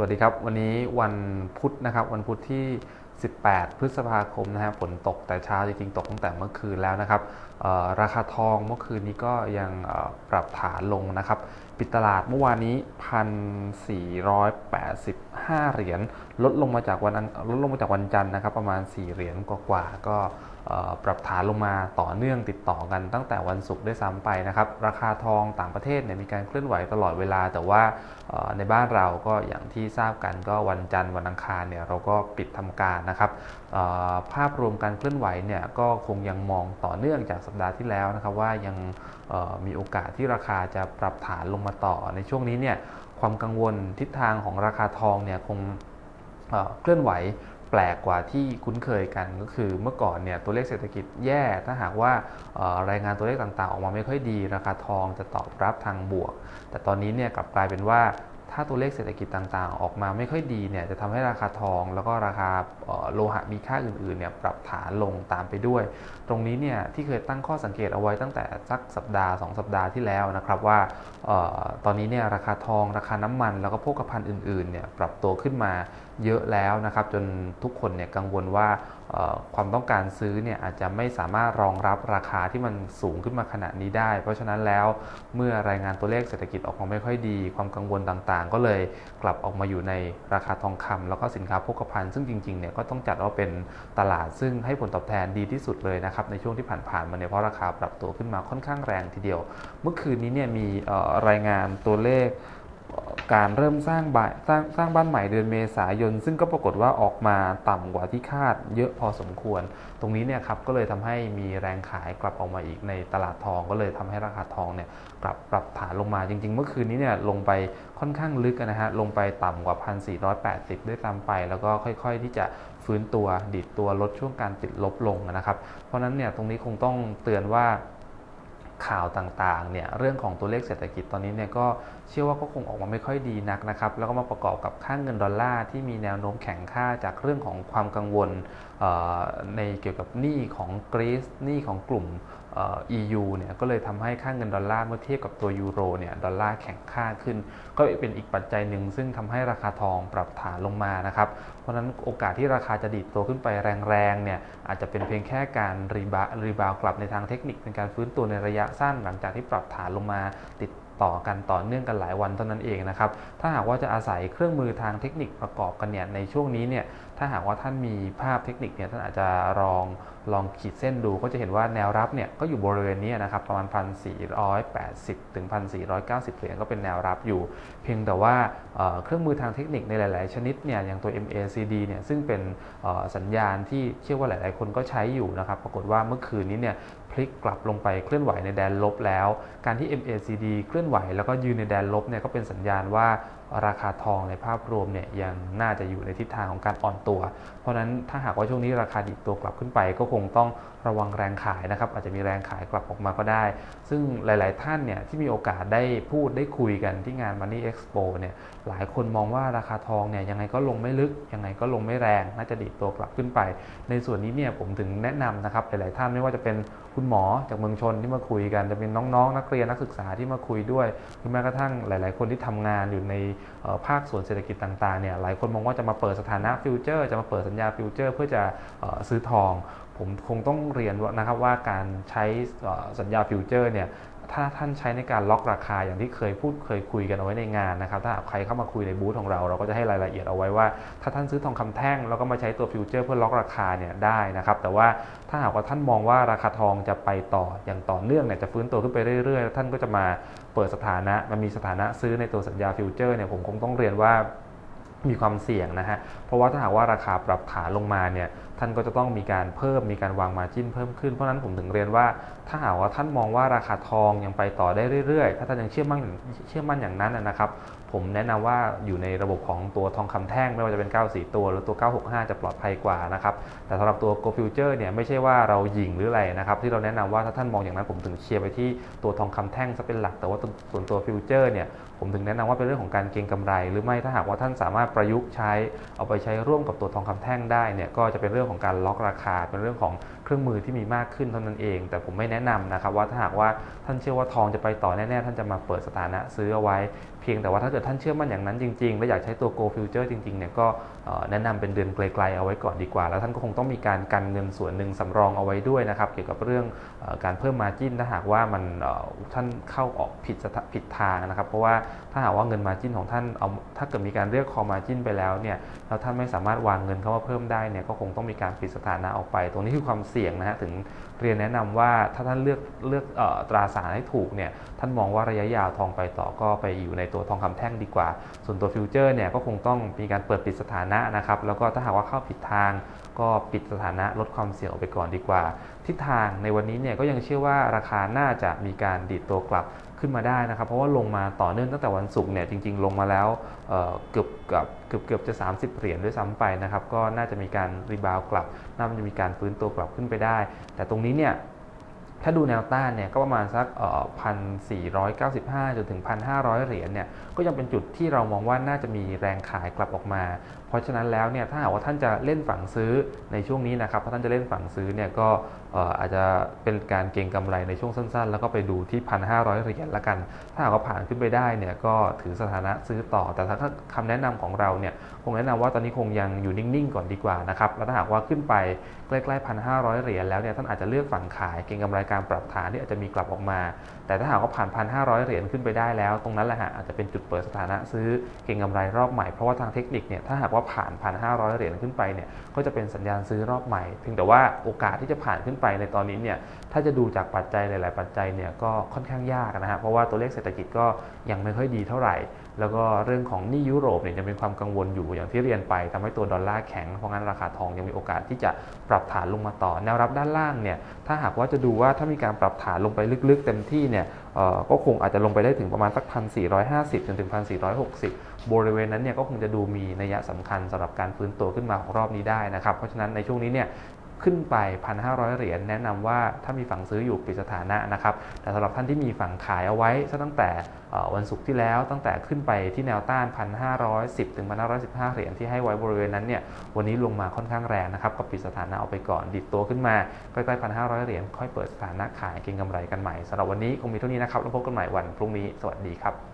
วัสดีครับ วันนี้วันพุธนะครับ วันพุธที่ 18 พฤษภาคมนะฮะฝนตกแต่เช้าจริงๆ ตกตั้งแต่เมื่อคืนแล้วนะครับราคาทองเมื่อคืนนี้ก็ยังปรับฐานลงนะครับ ปิดตลาดเมื่อวานนี้ 1,485 เหรียญลดลงมาจากวันลดลงมาจากวันจันทร์นะครับ ประมาณ 4 เหรียญกว่าๆก็ปรับฐานลงมาต่อเนื่องติดต่อกันตั้งแต่วันศุกร์ได้ซ้ำไปนะครับ ราคาทองต่างประเทศเนี่ยมีการเคลื่อนไหวตลอดเวลา แต่ว่าในบ้านเราก็อย่างที่ทราบกันก็วันจันทร์วันอังคารเนี่ยเราก็ปิดทำการนะครับภาพรวมการเคลื่อนไหวเนี่ยก็คงยังมองต่อเนื่องจากสัปดาห์ที่แล้วนะครับว่ายังมีโอกาสที่ราคาจะปรับฐานลงมาต่อ ในช่วงนี้เนี่ยความกังวลทิศทางของราคาทองเนี่ยคงเเคลื่อนไหวแปลกกว่าที่คุ้นเคยกันก็คือเมื่อก่อนเนี่ยตัวเลขเศรษฐกิจแย่ถ้าหากว่ารายงานตัวเลขต่างๆ ออกมาไม่ค่อยดี ราคาทองจะตอบรับทางบวก แต่ตอนนี้เนี่ยกลับกลายเป็นว่า ถ้าตัวเลขเศรษฐกิจต่างๆ ออกมาไม่ค่อยดีเนี่ยจะทำให้ราคาทอง แล้วก็ราคาโลหะมีค่าอื่นๆเนี่ยปรับฐานลงตามไปด้วย ตรงนี้เนี่ยที่เคยตั้งข้อสังเกตเอาไว้ตั้งแต่สักสัปดาห์ 2 สัปดาห์ที่แล้วนะครับว่าออตอนนี้เนี่ยราคาทองราคาน้ำมัน แล้วก็โภคภัณฑ์อื่นๆเนี่ยปรับตัวขึ้นมาเยอะแล้วนะครับจนทุกคนเนี่ยกังวลว่าความต้องการซื้อเนี่ยอาจจะไม่สามารถรองรับราคาที่มันสูงขึ้นมาขนาดนี้ได้ เพราะฉะนั้นแล้วเมื่อรายงานตัวเลขเศรษฐกิจออกมาไม่ค่อยดี ความกังวลต่างๆ ก็เลยกลับออกมาอยู่ในราคาทองคำแล้วก็สินค้าโภคภัณฑ์ซึ่งจริงๆเนี่ยก็ต้องจัดว่าเป็นตลาดซึ่งให้ผลตอบแทนดีที่สุดเลยนะครับในช่วงที่ผ่านๆมาเนี่ยเพราะราคาปรับตัวขึ้นมาค่อนข้างแรงทีเดียว เมื่อคืนนี้เนี่ยมีรายงานตัวเลข การเริ่มสร้างบ้านสร้างสร้างบ้านใหม่เดือนเมษายน ซึ่งก็ปรากฏว่าออกมาต่ำกว่าที่คาดเยอะพอสมควร ตรงนี้เนี่ยครับก็เลยทำให้มีแรงขายกลับออกมาอีกในตลาดทอง ก็เลยทำให้ราคาทองเนี่ยกลับปรับฐานลงมาจริง ๆ เมื่อคืนนี้เนี่ยลงไปค่อนข้างลึกนะฮะลงไปต่ำกว่า 1,480 ด้วยซ้ำไป แล้วก็ค่อย ๆ ที่จะฟื้นตัวดิดตัวลดช่วงการติดลบลงนะครับ เพราะนั้นเนี่ยตรงนี้คงต้องเตือนว่า ข่าวต่างๆเนี่ยเรื่องของตัวเลขเศรษฐกิจตอนนี้เนี่ยก็เชื่อว่าก็คงออกมาไม่ค่อยดีนักนะครับ แล้วก็มาประกอบกับค่างเงินดอลลาร์ที่มีแนวโน้มแข็งค่าจากเรื่องของความกังวล ในเกี่ยวกับหนี้ของกรีซหนี้ของกลุ่มเอ่อ EU เนี่ยก็เลยทำให้ค่างเงินดอลลาร์เมื่อเทียบกับตัวยูโรเนี่ยดอลลาร์แข็งค่าขึ้น ก็เป็นอีกปัจจัยหนึ่งซึ่งทำให้ราคาทองปรับฐานลงมานะครับ เพราะฉะนั้นโอกาสที่ราคาจะดีดตัวขึ้นไปแรงๆเนี่ยอาจจะเป็นเพียงแค่การรีบารีบาวกลับในทางเทคนิคเป็นการฟื้นตัวในระยะสั้น หลังจากที่ปรับฐานลงมาติด ต่อกันต่อเนื่องกันหลายวันเท่านั้นเองนะครับถ้าหากว่าจะอาศัยเครื่องมือทางเทคนิคประกอบกันเนี่ยในช่วงนี้เนี่ยถ้าหากว่าท่านมีภาพเทคนิคเนี่ยท่านอาจจะลองลองขีดเส้นดูก็จะเห็นว่าแนวรับเนี่ยก็อยู่บริเวณนี้นะครับประมาณ 1,480 ถึง 1,490เหรียญก็เป็นแนวรับอยู่ เพียงแต่ว่าเเครื่องมือทางเทคนิคในหลาย ๆ ชนิดเนี่ยอย่างตัว MACD เนี่ยซึ่งเป็นสัญญาณที่เชื่อว่าหลาย ๆ คนก็ใช้อยู่นะครับปรากฏว่าเมื่อคืนนี้เนี่ย พลิกกลับลงไปเคลื่อนไหวในแดนลบแล้ว การที่ MACD เคลื่อนไหวแล้วก็ยืนในแดนลบเนี่ยก็เป็นสัญญาณว่า ราคาทองในภาพรวมเนี่ยยังน่าจะอยู่ในทิศทางของการอ่อนตัว เพราะฉะนั้นถ้าหากว่าช่วงนี้ราคาดิบตัวกลับขึ้นไป ก็คงต้องระวังแรงขายนะครับ อาจจะมีแรงขายกลับออกมาก็ได้ ซึ่งหลาย ๆ ท่านเนี่ยที่มีโอกาสได้พูดได้คุยกันที่งาน Money Expo เนี่ยหลายคนมองว่าราคาทองเนี่ยยังไงก็ลงไม่ลึก ยังไงก็ลงไม่แรงน่าจะดีดตัวกลับขึ้นไป ในส่วนนี้เนี่ยผมถึงแนะนำนะครับหลาย ๆ ท่านไม่ว่าจะเป็นคุณหมอจากเมืองชนที่มาคุยกันจะเป็นน้อง ๆ นักเรียนนักศึกษาที่มาคุยด้วยหรือแม้กระทั่งหลาย ๆ คนที่ทำงานอยู่ในภาคส่วนเศรษฐกิจต่างๆเนี่ยหลายคนมองว่าจะมาเปิดสถานะฟิวเจอร์ จะมาเปิดสัญญาฟิวเจอร์ เพื่อจะซื้อทอง ผมคงต้องเรียนนะครับว่าการใช้สัญญาฟิวเจอร์เนี่ย ถ้าท่านใช้ในการล็อกราคาอย่างที่เคยพูดเคยคุยกันเอาไว้ในงานนะครับ ถ้าหากใครเข้ามาคุยในบูธของเรา เราก็จะให้รายละเอียดเอาไว้ว่า ถ้าท่านซื้อทองคำแท่งแล้วก็มาใช้ตัวฟิวเจอร์เพื่อล็อกราคาเนี่ยได้นะครับ แต่ว่าถ้าหากว่าท่านมองว่าราคาทองจะไปต่ออย่างต่อเนื่องเนี่ยจะฟื้นตัวขึ้นไปเรื่อยๆแล้วท่านก็จะมาเปิดสถานะมันมีสถานะซื้อในตัวสัญญาฟิวเจอร์เนี่ยผมคงต้องเรียนว่า มีความเสี่ยงนะฮะ เพราะว่าถ้าหากว่าราคาปรับฐานลงมาเนี่ย ท่านก็จะต้องมีการเพิ่ม มีการวางมาจิ้นเพิ่มขึ้น เพราะนั้นผมถึงเรียนว่า ถ้าหากว่าท่านมองว่าราคาทองยังไปต่อได้เรื่อยๆ ถ้าท่านยังเชื่อมั่นเชื่อมั่นอย่างนั้นนะครับ ผมแนะนำว่าอยู่ในระบบของตัวทองคำแท่งไม่ว่าจะเป็น 94 ตัว หรือตัว 965 จะปลอดภัยกว่านะครับ แต่สำหรับตัว Go Future เนี่ยไม่ใช่ว่าเราหยิงหรืออะไรนะครับ ที่เราแนะนำว่าถ้าท่านมองอย่างนั้นผมถึงเชียร์ไปที่ตัวทองคำแท่งซะเป็นหลัก แต่ว่าส่วนตัวฟิวเจอร์เนี่ยผมถึงแนะนำว่าเป็นเรื่องของการเก็งกำไร หรือไม่ถ้าหากว่าท่านสามารถประยุกต์ใช้เอาไปใช้ร่วมกับตัวทองคำแท่งได้เนี่ยก็จะเป็นเรื่องของการล็อกราคาเป็นเรื่องของ ครื่องมือที่มีมากขึ้นเท่านั้นเอง แต่ผมไม่แนะนำนะครับว่าถ้าหากว่าท่านเชื่อว่าทองจะไปต่อแน่ๆท่านจะมาเปิดสถานะซื้อเอาไว้ เพียงแต่ว่าถ้าเกิดท่านเชื่อมั่นอย่างนั้นจริงๆ และอยากใช้ตัว Go Future จริงๆเนี่ยก็แนะนำเป็นเดือนไกลๆเอาไว้ก่อนดีกว่า แล้วท่านก็คงต้องมีการกันเงินส่วนหนึ่งสำรองเอาไว้ด้วยนะครับเกี่ยวกับเรื่องการเพิ่มมาจิ้นถ้าหากว่ามันท่านเข้าออกผิดผิดทางนะครับ เพราะว่าถ้าหากว่าเงินมาจิ้นของท่านเอาถ้าเกิดมีการเรียกคอมาจิ้นไปแล้วเนี่ยแล้วท่านไม่สามารถวางเงินเข้ามาเพิ่มได้เนี่ยก็คงต้องมีการปิดสถานะออกไป ตรงนี้คือความเสี่ยงนะฮะถึงเรียนแนะนำว่าถ้าท่านเลือกเลือกตราสารให้ถูกเนี่ยท่านมองว่าระยะยาวทองไปต่อก็ไปอยู่ในตัวทองคำแท่งดีกว่า ส่วนตัวฟิวเจอร์เนี่ยก็คงต้องมีการเปิดปิดสถานะนะครับแล้วก็ถ้าหากว่าเข้าผิดทาง ก็ปิดสถานะลดความเสี่ยงออกไปก่อนดีกว่า ทิศทางในวันนี้เนี่ยก็ยังเชื่อว่าราคาน่าจะมีการดีดตัวกลับ ขึ้นมาได้นะครับ เพราะว่าลงมาต่อเนื่องตั้งแต่วันศุกร์เนี่ยจริง ๆ ลงมาแล้วเกือบกับเกือบเกือบจะ 30 เหรียญด้วยซ้ำไปนะครับ ก็น่าจะมีการรีบาวกลับ น่าจะมีการฟื้นตัวกลับขึ้นไปได้ แต่ตรงนี้เนี่ยถ้าดูแนวต้านเนี่ยก็ประมาณสักพันสี่ร้อยเก้าสิบห้าจนถึงพันห้าร้อยเหรียญเนี่ยก็ยังเป็นจุดที่เรามองว่าน่าจะมีแรงขายกลับออกมา เพราะฉะนั้นแล้วเนี่ยถ้าหากว่าท่านจะเล่นฝั่งซื้อในช่วงนี้นะครับถ้าท่านจะเล่นฝั่งซื้อเนี่ยก็อาจจะเป็นการเก็งกำไรในช่วงสั้นๆ แล้วก็ไปดูที่พันห้าร้อยเหรียญละกัน ถ้าหากว่าผ่านขึ้นไปได้เนี่ยก็ถือสถานะซื้อต่อ แต่ถ้าคำแนะนำของเราเนี่ยคงแนะนำว่าตอนนี้คงยังอยู่นิ่งๆก่อนดีกว่านะครับแล้วถ้าหากว่าขึ้นไปใกล้ๆพันห้าร้อยเหรียญแล้วเนี่ยท่านอาจจะเลือกฝั่งขายเก็งกำไรการปรับฐานที่อาจจะมีกลับออกมา แต่ถ้าหากว่าผ่านพันห้าร้อยเหรียญขึ้นไปได้แล้ว ตรงนั้นแหละฮะอาจจะเป็นจุดเปิดสถานะซื้อเก็งกำไรรอบใหม่เพราะว่าทางเทคนิคเนี่ยถ้าหากว่าผ่านผ่านห้าร้อยเหรียญขึ้นไปเนี่ยก็จะเป็นสัญญาณซื้อรอบใหม่เพียงแต่ว่าโอกาสที่จะผ่านขึ้นไปในตอนนี้เนี่ยถ้าจะดูจากปัจจัยหลาย ๆ ปัจจัยเนี่ยก็ค่อนข้างยากนะฮะเพราะว่าตัวเลขเศรษฐกิจก็ยังไม่ค่อยดีเท่าไหร่ แล้วก็เรื่องของนี้ยุโรปเนี่ยยังเป็นความกังวลอยู่อย่างที่เรียนไปทำให้ตัวดอลลาร์แข็ง เพราะงั้นราคาทองยังมีโอกาสที่จะปรับฐานลงมาต่อ แนวรับด้านล่างเนี่ยถ้าหากว่าจะดูว่าถ้ามีการปรับฐานลงไปลึกๆ เต็มที่เนี่ยก็คงอาจจะลงไปได้ถึงประมาณสักพันสี่จนถึงพันสี่บริเวณนั้นเนี่ยก็คงจะดูมีนัยสำคัญสำหรับการฟื้นตัวขึ้นมาของรอบนี้ได้นะครับ เพราะฉะนั้นในช่วงนี้เนี่ย ขึ้นไป 1,500 เหรียญแนะนำว่าถ้ามีฝั่งซื้ออยู่ปิดสถานะนะครับ แต่สำหรับท่านที่มีฝั่งขายเอาไว้ตั้งแต่วันศุกร์ที่แล้วตั้งแต่ขึ้นไปที่แนวต้าน 1,510ถึง1,515 เหรียญที่ให้ไว้บริเวณนั้นเนี่ยวันนี้ลงมาค่อนข้างแรงนะครับก็ปิดสถานะเอาไปก่อนดิดตัวขึ้นมาใกล้ๆ1,500 เหรียญค่อยเปิดสถานะขายเก็งกำไรกันใหม่สำหรับวันนี้คงมีเท่านี้นะครับแล้วพบกันใหม่วันพรุ่งนี้สวัสดีครับ